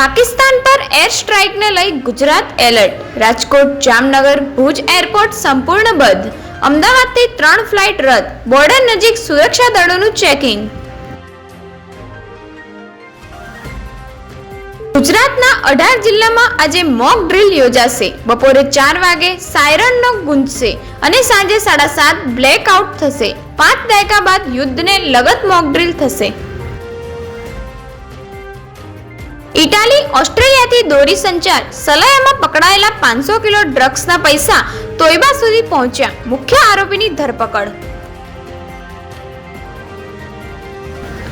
Air સ્ટ્રાઇકને લઈ Gujarat alert Rajkot, Jamnagar, Bhuj airport સંપૂર્ણ બંધ. અમદાવાદથી ત્રણ ફ્લાઇટ રદ. બોર્ડર નજીક સુરક્ષા દળોનું ચેકિંગ ગુજરાતના અઢાર જિલ્લામાં આજે મોક ડ્રિલ યોજાશે. બપોરે ચાર વાગે સાયરનનો ગુંજશે અને સાંજે સાડા સાત બ્લેકઆઉટ થશે. પાંચ દાયકા બાદ યુદ્ધને લગત મોક ડ્રીલ થશે. ઇટાલી, ઓસ્ટ્રેલિયાથી દોરી સંચાર, સલાયામાં પકડાયેલા પાંચસો કિલો ડ્રગ્સના પૈસા તોયબા સુધી પહોંચ્યા, મુખ્ય આરોપીની ધરપકડ.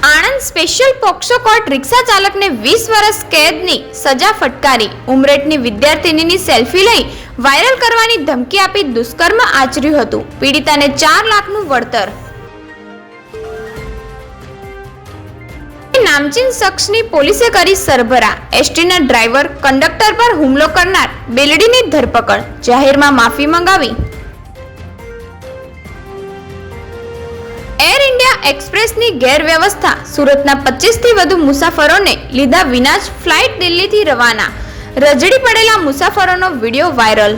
Anand special POCSO court rickshaw ચાલકને વીસ વર્ષ કેદની સજા ફટકારી. ઉમરેઠની વિદ્યાર્થિનીની સેલ્ફી લઈ વાયરલ કરવાની ધમકી આપી દુષ્કર્મ આચર્યું હતું. પીડિતાને ચાર લાખનું વળતર. નામચીન શખ્સની પોલીસે કરી સરભરા. એસટીના ડ્રાઈવર કંડક્ટર પર હુમલો કરનાર બેલડીની ધરપકડ. જાહેરમાં માફી મંગાવી. એર ઇન્ડિયા એક્સપ્રેસની ગેરવ્યવસ્થા. સુરતના પચીસથી વધુ મુસાફરોને લીધા વિના જ ફ્લાઇટ દિલ્હીથી રવાના. રજડી પડેલા મુસાફરોનો વીડિયો વાયરલ.